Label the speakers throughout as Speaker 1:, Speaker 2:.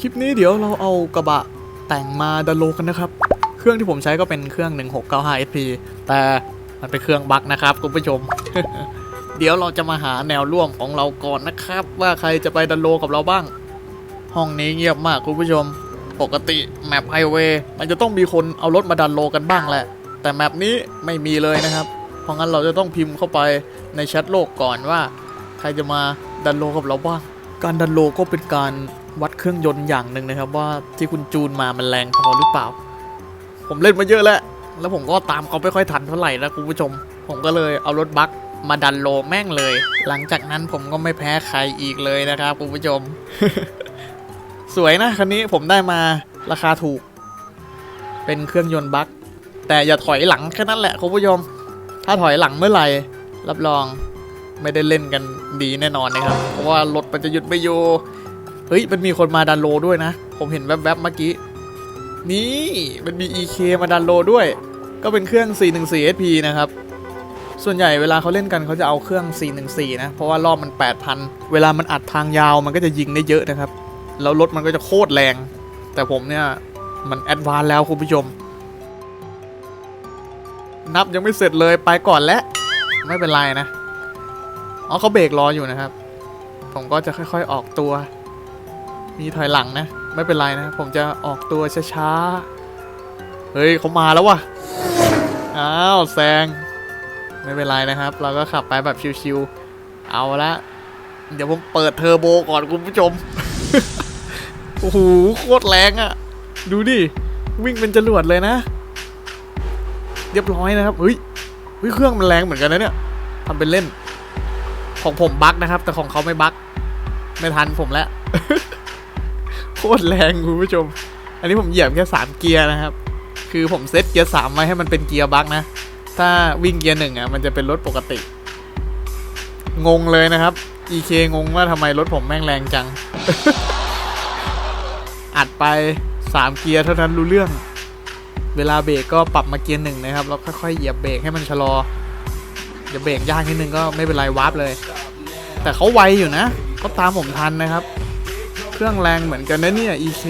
Speaker 1: คลิปนี้เดี๋ยวเราเอากระบะแต่งมาดันโลกันนะครับ เครื่องที่ผมใช้ก็เป็นเครื่อง 1695 SP แต่มันเป็นเครื่องบั๊กนะครับคุณผู้ชม เดี๋ยวเราจะมาหาแนวร่วมของเราก่อนนะครับ ว่าใครจะไปดันโลกับเราบ้าง ห้องนี้เงียบมากคุณผู้ชม ปกติแมปไฮเวย์มันจะต้องมีคนเอารถมาดันโลกันบ้างแหละ แต่แมปนี้ไม่มีเลยนะครับ เพราะงั้นเราจะต้องพิมพ์เข้าไปในแชทโลกก่อนว่า ใครจะมาดันโลกับเราบ้าง การดันโลก็เป็นการ เครื่องยนต์อย่างหนึ่งนะครับ ว่าที่คุณจูนมามันแรงพอหรือเปล่า ผมเล่นมาเยอะแล้ว แล้วผมก็ตามเขาไม่ค่อยทันเท่าไหร่นะคุณผู้ชม ผมก็เลยเอารถบัคมาดันโลแม่งเลย หลังจากนั้นผมก็ไม่แพ้ใครอีกเลยนะครับคุณผู้ชม สวยนะคันนี้ผมได้มาราคาถูก เป็นเครื่องยนต์บัคแต่อย่าถอยหลังแค่นั้นแหละคุณผู้ชม ถ้าถอยหลังเมื่อไหร่ รับรองไม่ได้เล่นกันดีแน่นอนนะครับ เพราะว่ารถมันจะหยุดไม่อยู่ ฮ้ย มันมีคนมาดันโลด้วยนะ ผมเห็นแวบๆเมื่อกี้ นี่ มันมี EK มาดันโลด้วย ก็เป็นเครื่อง 414 SP นะครับ ส่วนใหญ่เวลาเขาเล่นกันเขาจะเอาเครื่อง 414 นะ เพราะว่ารอบมัน 8,000 เวลามันอัดทางยาวมันก็จะยิงได้เยอะนะครับ แล้วรถมันก็จะโคตรแรง แต่ผมเนี่ย มันแอดวานแล้วคุณผู้ชม นับยังไม่เสร็จเลยไปก่อนแล้วไม่เป็นไรนะ อ๋อเขาเบรกรออยู่นะครับ ผมก็จะค่อยๆออกตัว มีถอยหลังนะ ไม่เป็นไรนะ ผมจะออกตัวช้าๆ เฮ้ยเขามาแล้ววะอ้าวแซง ไม่เป็นไรนะครับ เราก็ขับไปแบบชิวๆ เอาละ เดี๋ยวผมเปิดเทอร์โบก่อนคุณผู้ชม โอ้โหโคตรแรงอะ่ะ ดูดิ วิ่งเป็นจรวดเลยนะ เรียบร้อยนะครับ เฮ้ยเฮ้ยเครื่องมันแรงเหมือนกันนะเนี่ยทำเป็นเล่น ของผมบั๊กนะครับ แต่ของเขาไม่บั๊กไม่ทันผมแล้ว โคตรแรงคุณผู้ชม อันนี้ผมเหยียบแค่สามเกียร์นะครับ คือผมเซตเกียร์สามไว้ให้มันเป็นเกียร์บั๊กนะ ถ้าวิ่งเกียร์หนึ่งอะมันจะเป็นรถปกติ งงเลยนะครับ EK งงว่าทำไมรถผมแม่งแรงจัง อัดไปสามเกียร์เท่านั้นรู้เรื่อง เวลาเบรกก็ปรับมาเกียร์หนึ่งนะครับ แล้วค่อยๆเหยียบเบรกให้มันชะลออย่าเบรกยากนิดนึงก็ไม่เป็นไรวาร์ปเลย แต่เขาไวอยู่นะเขาตามผมทันนะครับ เครื่องแรงเหมือนกันนะเนี่ย EK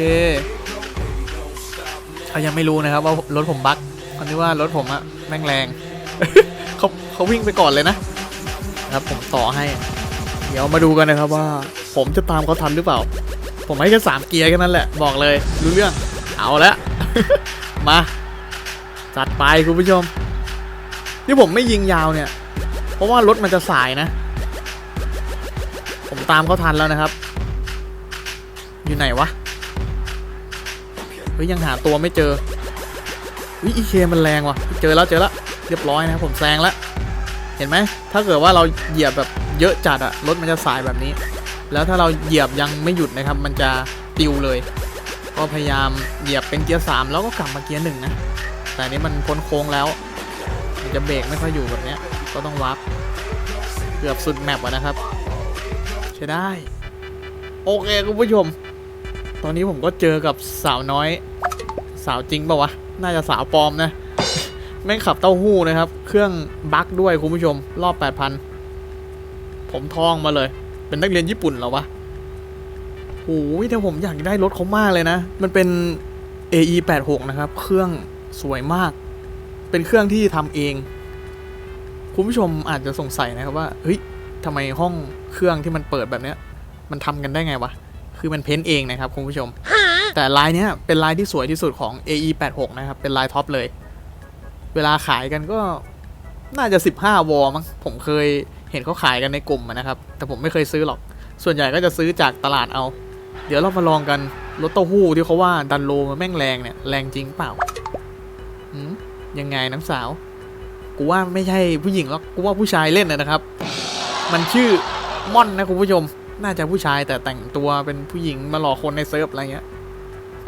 Speaker 1: เขายังไม่รู้นะครับว่ารถผมบั๊กเขาคิดว่ารถผมอะแม่งแรงเขาเขาวิ่งไปก่อนเลยนะครับผมต่อให้ เดี๋ยวมาดูกันนะครับว่า ผมจะตามเขาทันหรือเปล่า ผมให้แค่สามเกียร์แค่นั้นแหละ บอกเลยรู้เรื่องเอาละมาจัดไปคุณผู้ชมนี่ผมไม่ยิงยาวเนี่ย เพราะว่ารถมันจะสายนะ ผมตามเขาทันแล้วนะครับ อยู่ไหนวะ เฮ้ยยังหาตัวไม่เจอวิอีเคมันแรงว่ะ เจอแล้วเจอแล้วเรียบร้อยนะผมแซงแล้ว เห็นไหม ถ้าเกิดว่าเราเหยียบแบบเยอะจัดอะรถมันจะสายแบบนี้ แล้วถ้าเราเหยียบยังไม่หยุดนะครับ มันจะติวเลย ก็พยายามเหยียบเป็นเกียร์สามแล้วก็กลับมาเกียร์หนึ่งนะ แต่นี้มันพ้นโค้งแล้ว มันจะเบรกไม่ค่อยอยู่แบบเนี้ยก็ต้องวับเกือบสุดแมปอะนะครับ ใช้ได้ โอเคคุณผู้ชม ตอนนี้ผมก็เจอกับสาวน้อย สาวจริงปะวะ น่าจะสาวปลอมนะ แม่งขับเต้าหู้นะครับ เครื่องบั๊กด้วยคุณผู้ชม รอบ 8,000 ผมทองมาเลย เป็นนักเรียนญี่ปุ่นเหรอวะโอ้ยแต่ผมอยากได้รถเขามากเลยนะ มันเป็น AE 86นะครับ เครื่องสวยมาก เป็นเครื่องที่ทำเอง คุณผู้ชมอาจจะสงสัยนะครับว่า เฮ้ยทำไมห้องเครื่องที่มันเปิดแบบเนี้ย มันทำกันได้ไงวะ คือมันเพ้นท์เองนะครับคุณผู้ชม แต่ลายเนี้ยเป็นลายที่สวยที่สุดของ AE 86 นะครับ เป็นลายท็อปเลย เวลาขายกันก็น่าจะ 15 วอมั้งผมเคยเห็นเขาขายกันในกลุ่มอะนะครับ แต่ผมไม่เคยซื้อหรอก ส่วนใหญ่ก็จะซื้อจากตลาดเอา เดี๋ยวเรามาลองกันรถเต้าหู้ที่เขาว่าดันโลมันแม่งแรงเนี่ยแรงจริงเปล่าหืมยังไงน้ำสาว กูว่าไม่ใช่ผู้หญิงหรอก กูว่าผู้ชายเล่นนะนะครับ มันชื่อม่อนนะคุณผู้ชม น่าจะผู้ชายแต่แต่งตัวเป็นผู้หญิงมาหลอกคนในเซิร์ฟอะไรเงี้ย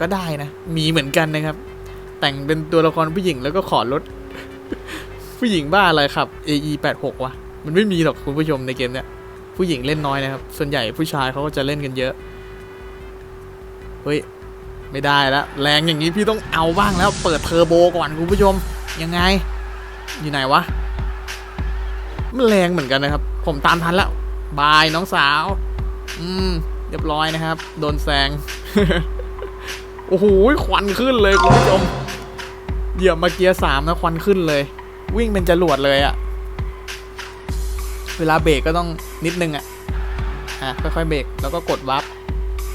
Speaker 1: ก็ได้นะ มีเหมือนกันนะครับ แต่งเป็นตัวละครผู้หญิงแล้วก็ขอรถ ผู้หญิงบ้าอะไรครับ AE 86วะมันไม่มีหรอกคุณผู้ชมในเกมเนี้ย ผู้หญิงเล่นน้อยนะครับ ส่วนใหญ่ผู้ชายเขาก็จะเล่นกันเยอะ เฮ้ย ไม่ได้แล้วแรงอย่างนี้พี่ต้องเอาบ้างแล้ว เปิดเทอร์โบก่อนคุณผู้ชม ยังไง อยู่ไหนวะ มันแรงเหมือนกันนะครับ ผมตามทันแล้วบายน้องสาว อืม เรียบร้อยนะครับ โดนแซง โอ้โห ควันขึ้นเลยคุณผู้ชม เหยียบมาเกียร์สามนะ ควันขึ้นเลย วิ่งเป็นจรวดเลยอะเวลาเบรกก็ต้องนิดนึงอะอะ ค่อยๆเบรกแล้วก็กดวับ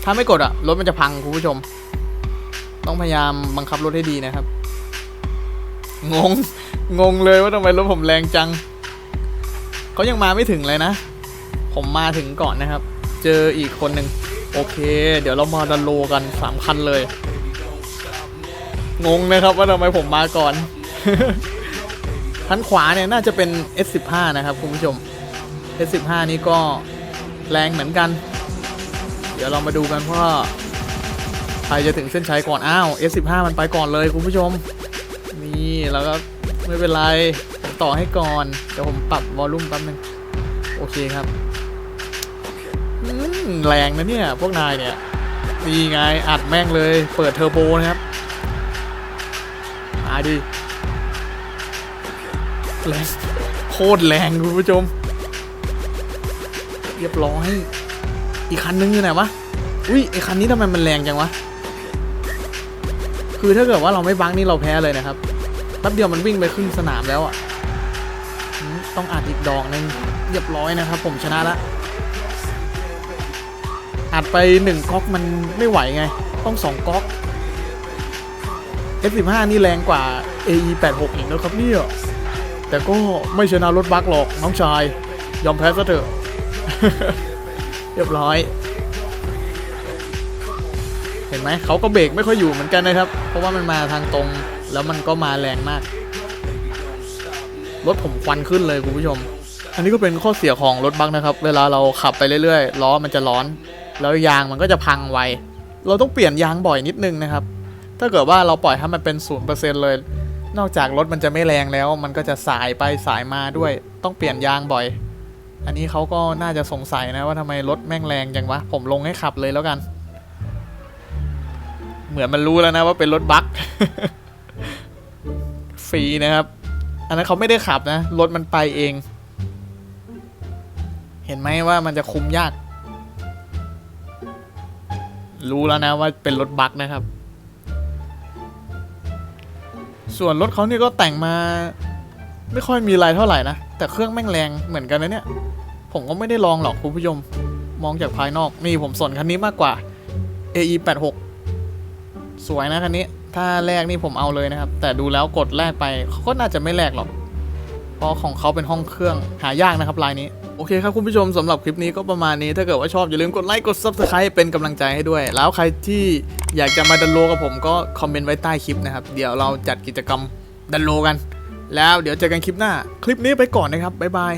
Speaker 1: ถ้าไม่กดอะรถมันจะพังคุณผู้ชม ต้องพยายามบังคับรถให้ดีนะครับ งง งงเลยว่าทำไมรถผมแรงจัง เขายังมาไม่ถึงเลยนะ ผมมาถึงก่อนนะครับ เจออีกคนหนึ่งโอเค เดี๋ยวเรามาดันโลกันสามคันเลย งงนะครับว่าทำไมผมมาก่อนคันขวาเนี่ยน่าจะเป็น S15 นะครับคุณผู้ชม S15 นี่ก็แรงเหมือนกัน เดี๋ยวเรามาดูกันว่าใครจะถึงเส้นชัยก่อน อ้าว S15 มันไปก่อนเลยคุณผู้ชม นี่แล้วก็ไม่เป็นไรผมต่อให้ก่อน เดี๋ยวผมปรับวอลลุ่มแป๊บนึง โอเคครับ แรงนะเนี่ย พวกนายเนี่ยนี่ไงอัดแม่งเลย เปิดเทอร์โบนะครับมาดิแรงโคตรแรงคุณผู้ชม เรียบร้อย อีกคันนึงอยู่ไหนวะอุ้ยไอคันนี้ทำไมมันแรงจังวะ คือถ้าเกิดว่าเราไม่บังนี่เราแพ้เลยนะครับแป๊บเดียวมันวิ่งไปครึ่งสนามแล้วอะ ต้องอัดอีกดอกหนึ่งเรียบร้อยนะครับ ผมชนะละ อัดไปหนึ่งก๊อกมันไม่ไหวไง ต้องสองก๊อก F15 นี่แรงกว่า AE86 อีกนะครับเนี่ย แต่ก็ไม่ชนะรถบัคหรอก น้องชาย ยอมแพ้ซะเถอะ เรียบร้อย เห็นไหม เขาก็เบรกไม่ค่อยอยู่เหมือนกันนะครับ เพราะว่ามันมาทางตรง แล้วมันก็มาแรงมาก รถผมควันขึ้นเลยคุณผู้ชม อันนี้ก็เป็นข้อเสียของรถบักนะครับ เวลาเราขับไปเรื่อยๆ ล้อมันจะร้อน แล้วยางมันก็จะพังไว เราต้องเปลี่ยนยางบ่อยนิดนึงนะครับ ถ้าเกิดว่าเราปล่อยให้มันเป็นศูนย์เปอร์เซ็นเลย นอกจากรถมันจะไม่แรงแล้ว มันก็จะสายไปสายมาด้วย ต้องเปลี่ยนยางบ่อย อันนี้เขาก็น่าจะสงสัยนะว่าทำไมรถแม่งแรงจังวะ ผมลงให้ขับเลยแล้วกัน เหมือนมันรู้แล้วนะว่าเป็นรถบัคฟรีนะครับ อันนั้นเขาไม่ได้ขับนะ รถมันไปเอง เห็นไหมว่ามันจะคุมยาก รู้แล้วนะว่าเป็นรถบัคนะครับ ส่วนรถเขาเนี่ยก็แต่งมา ไม่ค่อยมีอะไรเท่าไหร่นะ แต่เครื่องแม่งแรงเหมือนกันนะเนี่ย ผมก็ไม่ได้ลองหรอกคุณผู้ชม มองจากภายนอกนี่ผมสนคันนี้มากกว่า AE 8 6สวยนะคันนี้ ถ้าแรกนี่ผมเอาเลยนะครับ แต่ดูแล้วกดแรกไปเขาก็น่าจะไม่แรกหรอก เพราะของเขาเป็นห้องเครื่องหายากนะครับลายนี้ โอเคครับคุณผู้ชมสำหรับคลิปนี้ก็ประมาณนี้ถ้าเกิดว่าชอบอย่าลืมกดไลค์กด Subscribe เป็นกำลังใจให้ด้วย แล้วใครที่อยากจะมาดันโลกับผมก็คอมเมนต์ไว้ใต้คลิปนะครับ เดี๋ยวเราจัดกิจกรรมดันโลกัน แล้วเดี๋ยวเจอกันคลิปหน้า คลิปนี้ไปก่อนนะครับบ๊ายบาย